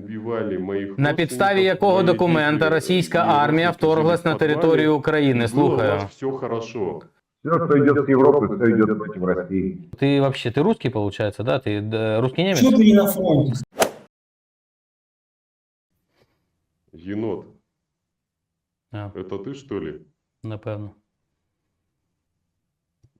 убивали моих На підставі якого мои документа дети, російська и армія родители вторглась жили на в подвале, територію України? было у Слухаю. вас все хорошо. Все, что идет с Европы, все идет против России. Ты вообще, ты русский, получается, да? Ты да, русский немец? Чего ты не на фронте? Енот, А, это ты что ли? напевно.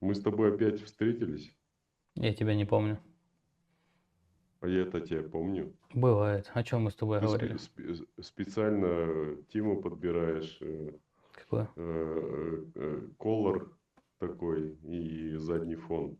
Мы с тобой опять встретились, Я тебя не помню. А я это тебя помню. Бывает. О чем мы с тобой Ты говорили? спе- спе- специально тему подбираешь, э, Какое? э, э, колор такой и задний фон.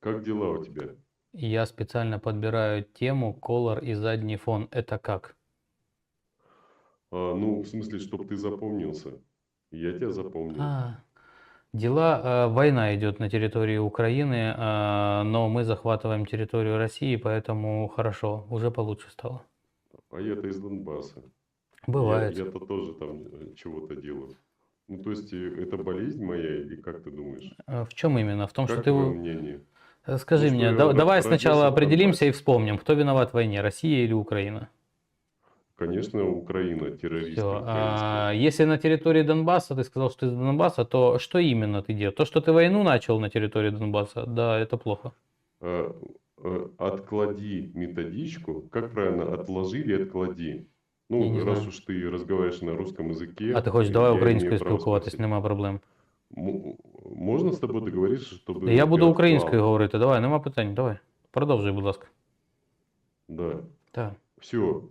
Как дела у тебя? Я специально подбираю тему, колор и задний фон. Это как? А, ну, в смысле, чтобы ты запомнился. Я тебя запомнил. А, дела, э, война идет на территории Украины, э, но мы захватываем территорию России, поэтому хорошо, уже получше стало. А я-то из Донбасса. Бывает. Я, то тоже там э, чего-то делаю. Ну, то есть, это болезнь моя, или как ты думаешь? В чем именно? В том, как что ты... мнение? Скажи что мне, да- давай сначала определимся и вспомним, кто виноват в войне, Россия или Украина? Конечно, Украина, террористы. Все. украинские. А если на территории Донбасса, ты сказал, что ты из Донбасса, то что именно ты делал? То, что ты войну начал на территории Донбасса, да, это плохо. А, э, Отклади методичку. Как правильно? Отложи или отклади? Я Ну, не раз знаю. уж ты разговариваешь на русском языке. А ти хочеш, давай я українською имею право спілкуватись, спросить. нема проблем. М- Можно с тобой договориться, чтобы... Я ты буду отклал? українською говорити, давай, нема питань, давай. Продовжуй, будь ласка. Да. Так. Все.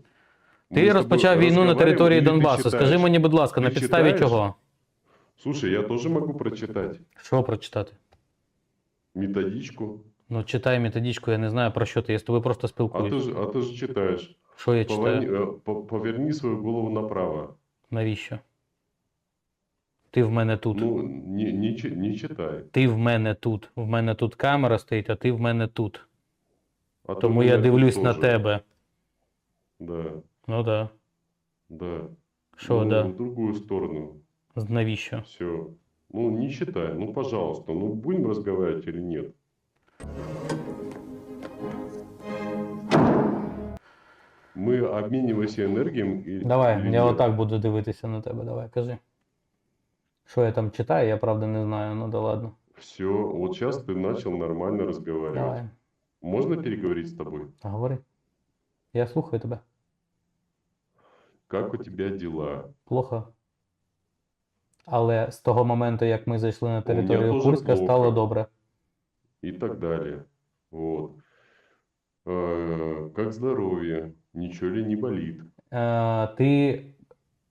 Ти розпочав війну на території Донбасу. Скажи мені, будь ласка, на Ти підставі читаєш? чого? Слушай, я тоже могу прочитать Що прочитати? методичку. Ну, читай методичку, я не знаю про що ти, я з тобою просто А ты спілкуюсь. же, а ты же читаешь. Що я Повани- читаю? э, по- Поверни свою голову направо. Навіщо? Ти в мене тут. Ну, не, не, чи- не читай. Ти в мене тут. В мене тут камера стоїть, а ти в мене тут. А то Тому я меня тут дивлюсь на тоже. тебе. Да, Ну да. да. Що, ну, да? В другую сторону. Навіщо? Все. Ну, не читай. Ну, пожалуйста. Ну, будем разговаривать или нет? Мы обмениваемся энергией. и- Давай, или я нет? отак буду дивитися на тебе. Давай, кажи. Що я там читаю, я правда не знаю, ну да ладно. Все, вот сейчас ты начал нормально разговаривать. Давай, Можно переговорить с тобой? говори. Я слухаю тебе. Как у тебя дела? Плохо. Але з того моменту, як ми зайшли на територію Курська, плохо. стало добре. И так далее. Вот. Э, Как здоровье? Ничего ли не болит? Е, ти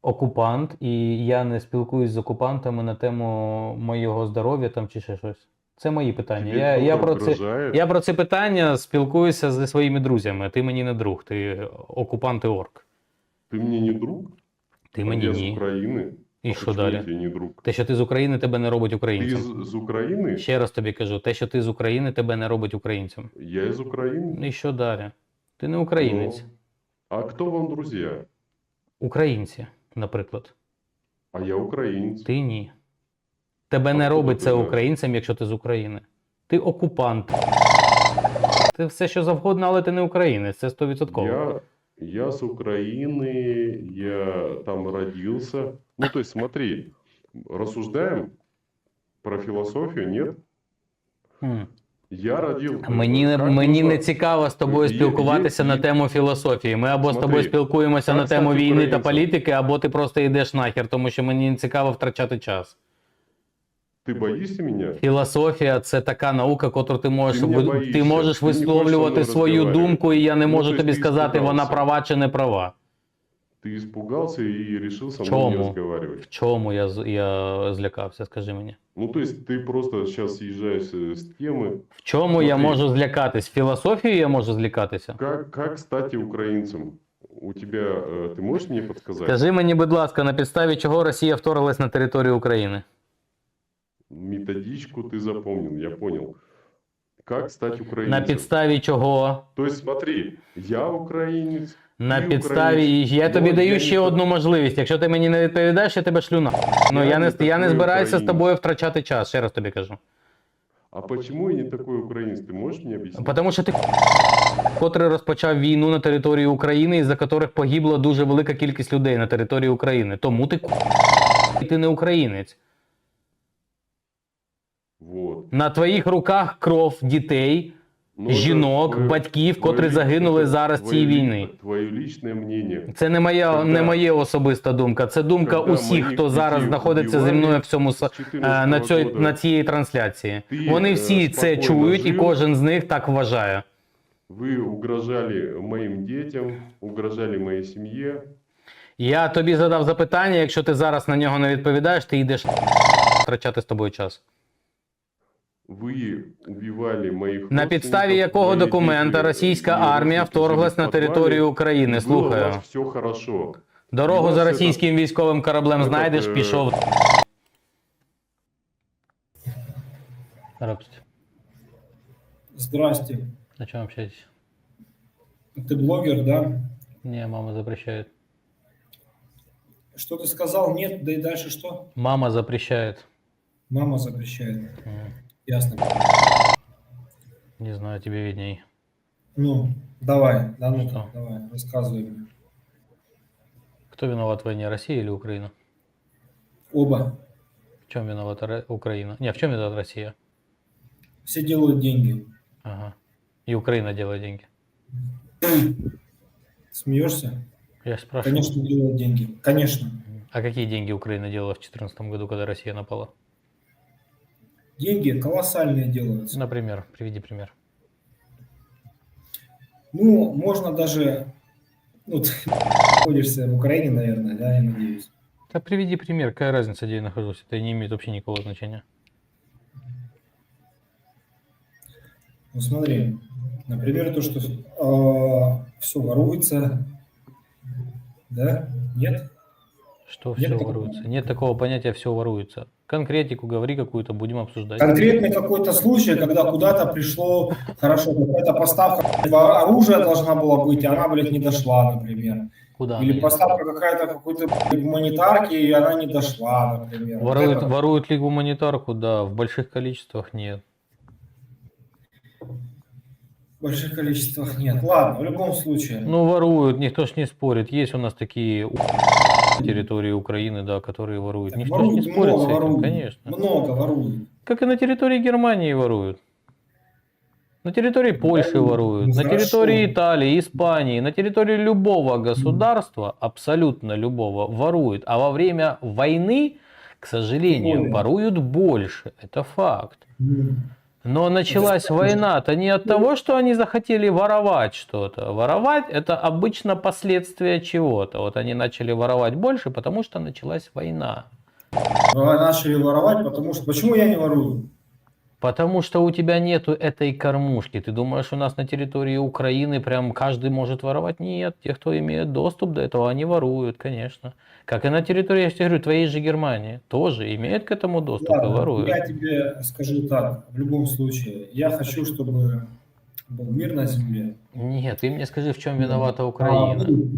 окупант, і я не спілкуюсь з окупантами на тему моєго здоров'я там чи ще щось. Це мої питання. Я, я, про це, я про це питання спілкуюся зі своїми друзями. Ти мені не друг, ти окупант і орк. Ты мне не друг? Ти А мені я с ні. Украины. І А що почему я далі? тебе не друг? Те, що ти з України, тебе не робить Ты українцем. из, из Украины? Ще раз тобі кажу, те, що ти з України, тебе не робить українцем. Я из Украины. І що далі? Ти не українець. Ну, а кто вам друзья? Українці, наприклад. А я украинец. Ти ні. Тебе А не хто робить це тебе? українцем, якщо ти з України. Ти окупант. Ти все, що завгодно, але ти не українець. Це 100%. Я, я с Украины, я там родился. Ну, то есть, смотри, рассуждаем про философию, нет? Хм. Я родил... Мені, не- Как мені нужно- не цікаво з тобою Є- спілкуватися є- на є- тему філософії. Ми або з Смотри, тобою спілкуємося як на тему стати війни та українцем? політики, або ти просто йдеш нахер, тому що мені не цікаво втрачати час. Ты боишься меня? Філософія це така наука, котру ти можеш Ти мене ви- боїшся, ти можеш ти не хочеш висловлювати зі мною свою розмовляти. думку, і я не Ну, можу то тобі есть ти сказати, вона испугався. права чи не права. Ты испугался и решил со мной не Чому? разговаривать. В чому я, з- я злякався, скажи мені? Ну, то есть ты просто сейчас съезжаешь э, с темы. В чому я Смотри. можу злякатись? Філософією я можу злякатися? Как, как стать украинцем? У тебя, э, ты можешь мне подсказать? Скажи мені, будь ласка, на підставі чого Росія вторглась на територію України? Методичку ты запомнил, я понял. Как стать украинцем? На підставі чого? То есть смотри, я украинец. На Ти підставі. українець. Я тобі Ну, даю я ще не- одну можливість. Якщо ти мені не відповідаєш, я тебе шлю на. Ну Я я не, не я не такий збираюся з українець. тобою втрачати час, ще раз тобі кажу. А почему я не такой украинец? Ты можешь мне объяснить? Потому що ти котрий розпочав війну на території України, із-за яких погибла дуже велика кількість людей на території України. Тому ти і ти не українець. Вот. На твоїх руках кров дітей, Ну, это жінок, твоє- батьків, твоє котрі лі- загинули это зараз в твоє цій лі- війні. Твоє личне мнение. Це не моя, Когда- не моє особиста думка. Це думка Когда усіх, моїх хто зараз дітей знаходиться зі вбивали мною в цьому с- з е, 14 на, цій, года, на цій трансляції. Ти, Вони е, всі це спокійно чують, і жив. кожен з них так вважає. Вы угрожали моим детям, угрожали моей семье. Я тобі задав запитання, якщо ти зараз на нього не відповідаєш, ти йдеш втрачати з тобою час. Вы убивали моих На підставі родственников, якого мои документа дети, російська мои армія родственники вторглась жили на в подвале, територію України? Было у Слухаю. вас все хорошо. Дорогу у за вас російським військовим кораблем этот, знайдеш, е, пішов. Рабство. Здрасте. О чем общаетесь? Ты блогер, да? Не, мама запрещает. Что ты сказал? Нет, да и дальше что? Мама запрещает. Мама запрещает. М, Ясно. Не знаю, тебе видней. Ну, давай, да ну Что? давай, рассказывай мне. Кто виноват в войне, Россия или Украина? Оба. В чем виновата Украина? Не, в чем виновата Россия? Все делают деньги. Ага. И Украина делает деньги. Смеешься? Я спрашиваю. Конечно, делают деньги. Конечно. А какие деньги Украина делала в 2014 году, когда Россия напала? Деньги колоссальные делаются. Например, приведи пример. Ну, можно даже... Ну, ты находишься в Украине, наверное, да, я надеюсь. Да приведи пример, какая разница, где я нахожусь? Это не имеет вообще никакого значения. Ну, смотри, например, то, что все воруется, да? Нет? Что Нет все такого. воруется? Нет такого понятия все воруется. Конкретику говори какую-то, будем обсуждать. Конкретный какой-то случай, когда куда-то пришло, хорошо, какая-то поставка оружия должна была быть, и она, блядь, не дошла, например. Куда? Или поставка какая-то какой-то гуманитарки, и она не дошла, например. Вот Воруют, это- воруют ли гуманитарку? Да, в больших количествах нет. В больших количествах нет. Ладно, в любом случае. Ну, воруют, никто ж не спорит. Есть у нас такие территории Украины, да, которые воруют. Так, Никто ж не воруют, спорит с много этим, воруют. конечно. Много воруют. Как и на территории Германии воруют. На территории Польши Ну, воруют, ну, на хорошо. территории Италии, Испании, на территории любого государства, абсолютно любого, воруют. А во время войны, к сожалению, воруют больше. Это факт. Но началась Это- война-то не от того, что они захотели воровать что-то. Воровать это обычно последствия чего-то. Вот они начали воровать больше, потому что началась война. Вы Начали воровать, потому что... Почему я не ворую? Потому что у тебя нету этой кормушки. Ты думаешь, у нас на территории Украины прям каждый может воровать? Нет, те, кто имеет доступ до этого, они воруют, конечно. Как и на территории, я тебе говорю, твоей же Германии. Тоже имеют к этому доступ и Ладно, воруют. я тебе скажу так, в любом случае, я хочу, чтобы был мир на земле. Нет, ты мне скажи, в чем виновата А, Украина? ну,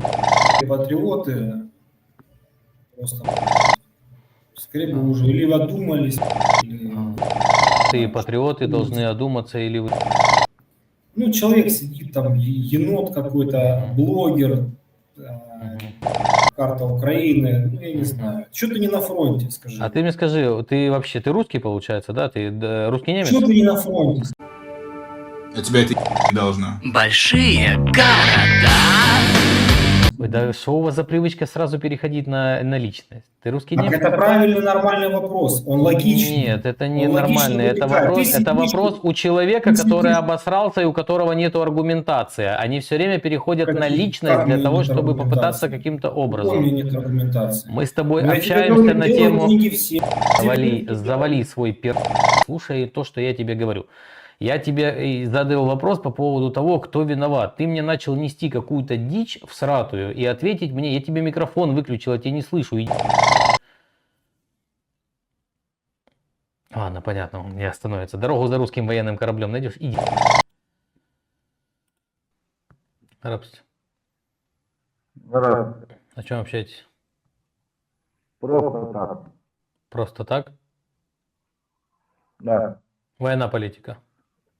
патриоты просто скорее бы уже или одумались, или... Ты, патриоты, должны одуматься или вы... Ну, человек сидит там, енот какой-то, блогер, э, карта Украины, ну, я не знаю. Что ты не на фронте, скажи? А ты мне скажи, ты вообще, ты русский, получается, да? Ты да, русский немец? Что ты не на фронте? А тебя это не должно. Большие города. Ой, да что у вас за привычка сразу переходить на, на личность? Ты русский Так немец? это правильный, нормальный вопрос. Он логичный. Нет, это не Он нормально. Это вопрос, Ты это сидишь- вопрос у человека, который сидишь- обосрался и у которого нет аргументации. Они все время переходят на Какие- личность как для того, чтобы попытаться каким-то образом. Мы с тобой Но тебе общаемся на тему... все. Завали, завали свой пер... Слушай то, что я тебе говорю. Я тебе задал вопрос по поводу того, кто виноват. Ты мне начал нести какую-то дичь в сратую и ответить мне, я тебе микрофон выключил, я тебя не слышу. иди. Ладно, понятно, он не остановится. Дорогу за русским военным кораблем найдешь? Иди. Рабство. Раз, О чем общаетесь? просто так. Просто так? Да. Военная политика.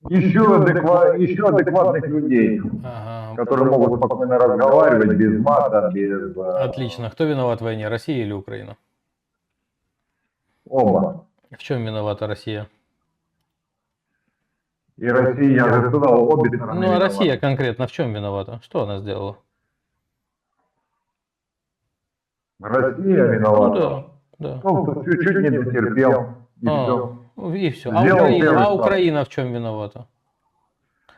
Ищу, адеква- ищу адекватных людей, Ага. которые могут спокойно разговаривать без мата, без... э, Отлично. Кто виноват в войне, Россия или Украина? Оба. В чем виновата Россия? И Россия, я же сказал, обе стороны. Ну, а виноваты. Россия конкретно в чем виновата? Что она сделала? Россия Ну виновата. да, да. Ну, чуть-чуть не дотерпел. И А, все. И все. А Сделал Украина, первый а шаг. Украина в чем виновата?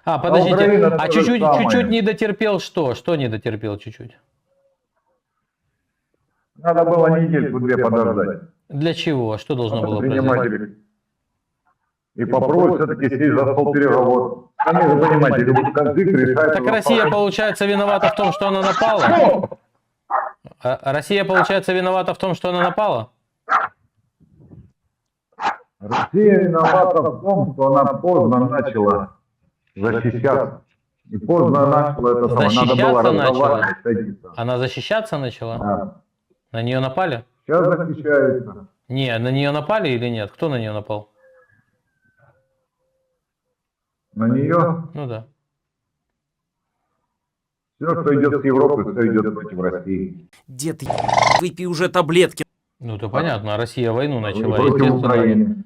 А, подождите, Украина а то же чуть-чуть, самое. чуть-чуть не дотерпел что? Что не дотерпел чуть-чуть? Надо было недельку-две подождать. Для чего? Что должно было произойти? И попробовать все-таки сесть за стол переговоров. Сами же понимаете, любой конфликт решается... Так за Россия, столом. получается, виновата в том, что она напала? А Россия, получается, виновата в том, что она напала? Россия виновата в том, что она поздно начала защищаться. И поздно начала это самое. Надо было Защищаться начала? Она защищаться начала? Да. На нее напали? Сейчас защищается. Не, на нее напали или нет? Кто на нее напал? На нее Ну да. все, что идет с Европы, все идет против России. Дед, выпей уже таблетки. Ну то понятно, Россия войну начала. против. Украины.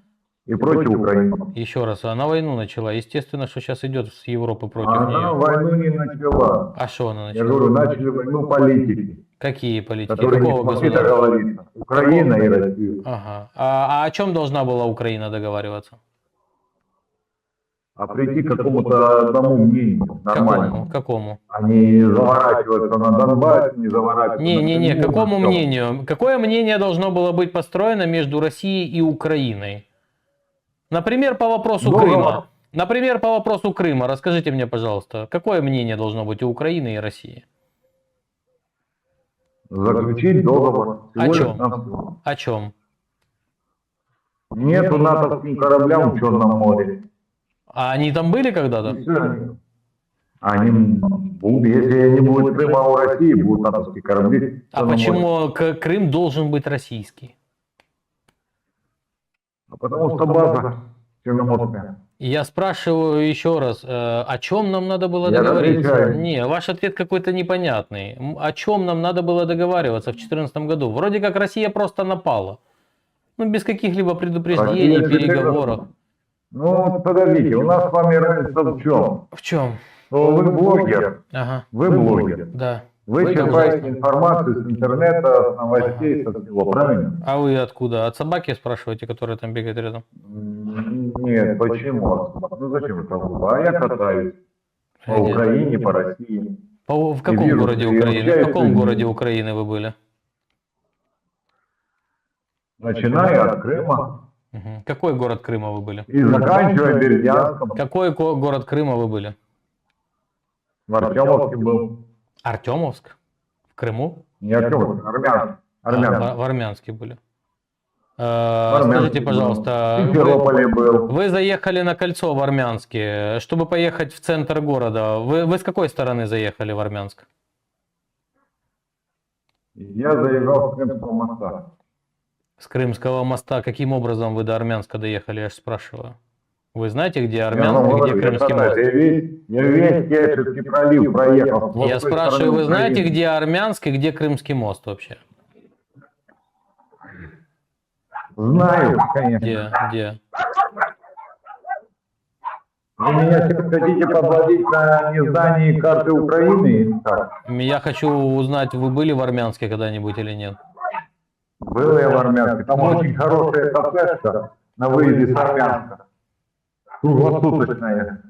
И против Украины. Еще раз, она войну начала. Естественно, что сейчас идет с Европы против Она нее. войну не начала. А что она Я начала? говорю, начали войну политики, Какие политики? которые не Какого смогли государства? договориться. Украина и Россия. Ага. А, а о чем должна была Украина договариваться? А прийти к какому-то одному мнению нормальному. Какому? А не заворачиваться на Донбасс, не заворачиваться Не-не-не, на какому мнению? Какое мнение должно было быть построено между Россией и Украиной? Например, по вопросу Договор. Крыма. Например, по вопросу Крыма. Расскажите мне, пожалуйста, какое мнение должно быть у Украины и России? Заключить договор. О Всего лишь чем? навсего. О чем? Нету натовским кораблям в Черном море. А они там были когда-то? Они будут, если не будет Крыма, у России будут натовские корабли. А почему Крым должен быть российский? А Потому что база Черноморская. И Я спрашиваю еще раз, э, о чем нам надо было Я договориться? отвечаю. Не, ваш ответ какой-то непонятный. М, О чем нам надо было договариваться в 2014 году? Вроде как Россия просто напала. Ну, без каких-либо предупреждений, же переговоров. Ну, подождите, у нас с вами разница в чем? В чем? Что вы блогер, Ага, вы блогер. да. Вы черпаете информацию с интернета, с новостей, со всего, правильно? А вы откуда? От собаки спрашиваете, которая там бегает рядом? Нет, почему? Ну зачем это? А я катаюсь по. Украине, по России. По- в каком вирус, городе Украины? В каком городе Украины вы были? Начиная от Крыма Мгм. Какой город Крыма вы были? и заканчивая Бердянском. Какой ко- город Крыма вы были? В Артемовске был. Артемовск? В Крыму? Не Артемовск, Армянск. А, Армянск. в, в Армянске были. Э, Скажите, пожалуйста, вы, был. вы заехали на кольцо в Армянске, чтобы поехать в центр города. Вы, вы с какой стороны заехали в Армянск? Я заезжал с Крымского моста. С Крымского моста. Каким образом вы до Армянска доехали, я же спрашиваю. Вы знаете, где говорю, где я Крымский мост? Я весь, я весь Керченский пролив проехал. Я спрашиваю, вы знаете, где Армянск и где Крымский мост вообще? Знаю, конечно. Где? Где? Вы меня сейчас хотите подводить на нездании карты Украины? или как? Я хочу узнать, вы были в Армянске когда-нибудь или нет? Был я в Армянске. Там очень хорошая кафешка на выезде с Армянска. Круглосуточная.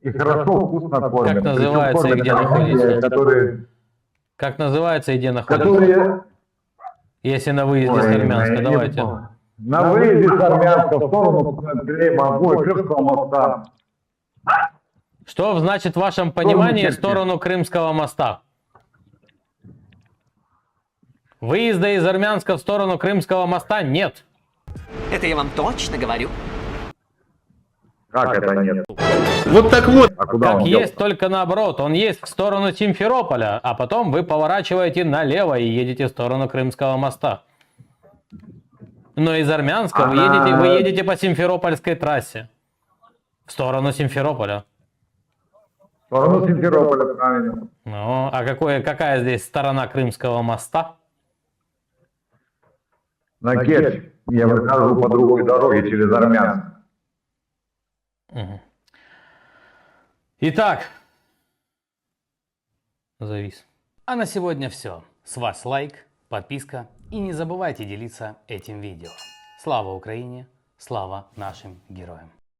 И хорошо, вкусно кормят. Как называется Причем и где находится? Которые, Как называется и где находится? которые... Если на выезде с Ой, Армянска, я не давайте. помню. На выезде с Армянска в сторону Клейма, обои Крымского моста. Что значит в вашем понимании в сторону Крымского моста? Выезда из Армянска в сторону Крымского моста нет. Это я вам точно говорю. Как это нет? Вот так вот. А куда Как он есть, делся? только наоборот. Он есть в сторону Симферополя, а потом вы поворачиваете налево и едете в сторону Крымского моста. Но из Армянска вы едете, вы едете по Симферопольской трассе. В сторону Симферополя. В сторону Симферополя, правильно. Ну, а какое, какая здесь сторона Крымского моста? На Керчь. Я выхожу по другой дороге через Армянск. Итак, завис. А на сегодня все. С вас лайк, подписка и не забывайте делиться этим видео. Слава Украине, слава нашим героям.